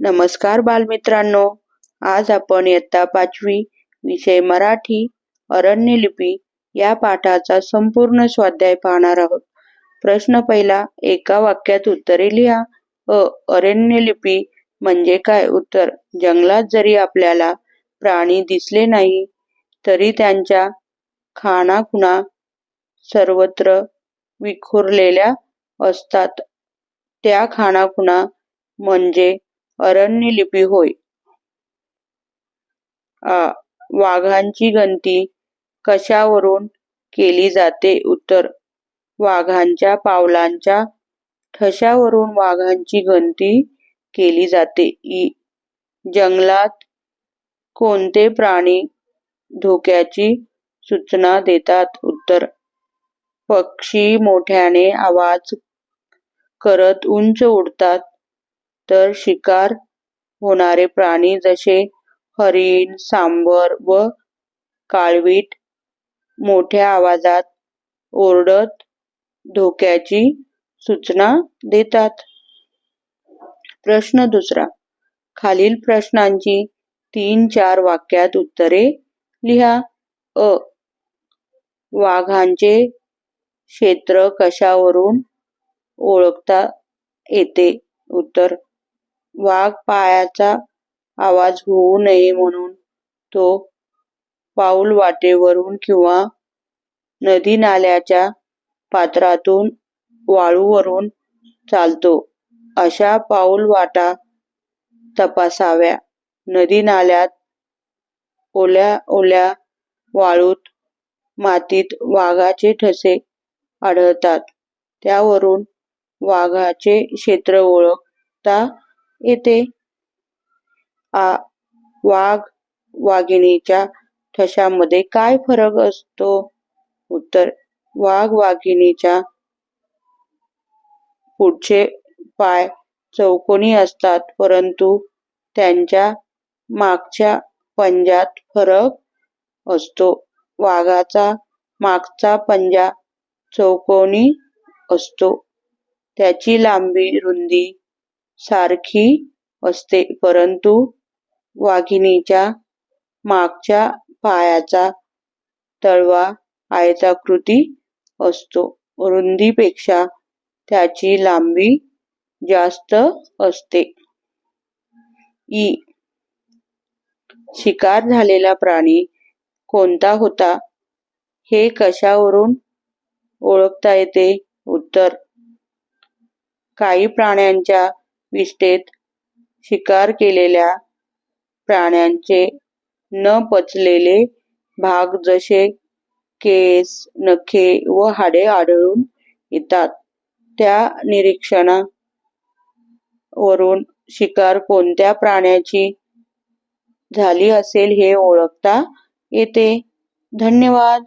नमस्कार बालमित्रांनो. आज आपण इयत्ता पाचवी विषय मराठी अरण्यलिपी या पाठाचा संपूर्ण स्वाध्याय पाहणार आहोत. प्रश्न पहिला एका वाक्यात उत्तरे लिहा. अ अरण्यलिपी म्हणजे काय? उत्तर जंगलात जरी आपल्याला प्राणी दिसले नाही तरी त्यांच्या खाणाखुणा सर्वत्र विखुरलेल्या असतात. त्या खाणाखुणा म्हणजे अरण्य लिपी होय. वाघांची गणती कशावरून केली जाते? उत्तर वाघांच्या पावलांच्या ठशावरून वाघांची गणती केली जाते. ई जंगलात कोणते प्राणी धोक्याची सूचना देतात? उत्तर पक्षी मोठ्याने आवाज करत उंच उडतात. तर शिकार होणारे प्राणी जसे हरिण सांबर व काळवीट मोठ्या आवाजात ओरडत धोक्याची सूचना देतात. प्रश्न दुसरा. खालील प्रश्नांची तीन चार वाक्यात उत्तरे लिहा. अ. वाघांचे क्षेत्र कशावरून ओळखता येते? उत्तर वाघ पायाचा आवाज होऊ नये म्हणून तो पाऊल वाटेवरून किंवा नदी नाल्याच्या पात्रातून वाळूवरून चालतो. अशा पाऊल वाटा तपासाव्या. नदी नाल्यात ओल्या ओल्या वाळूत मातीत वाघाचे ठसे आढळतात. त्यावरून वाघाचे क्षेत्र ओळखता येते. आ वाघ वाघिणीच्या ठशामध्ये काय फरक असतो? उत्तर वाघ वाघिणीच्या पुढचे पाय चौकोनी असतात परंतु त्यांच्या मागच्या पंजात फरक असतो. वाघाचा मागचा पंजा चौकोनी असतो. त्याची लांबी रुंदी सारखी असते. परंतु वाघिणीच्या मागच्या पायाचा तळवा आयताकृती असतो. रुंदीपेक्षा त्याची लांबी जास्त असते. ई. शिकार झालेला प्राणी कोणता होता? हे कशावरून ओळखता येते? उत्तर. काही प्राण्यांच्या विष्ठेत शिकार केलेल्या प्राण्यांचे न पचलेले भाग जसे केस नखे व हाडे आढळून येतात. त्या निरीक्षणा वरून शिकार कोणत्या प्राण्याची झाली असेल हे ओळखता येते. धन्यवाद.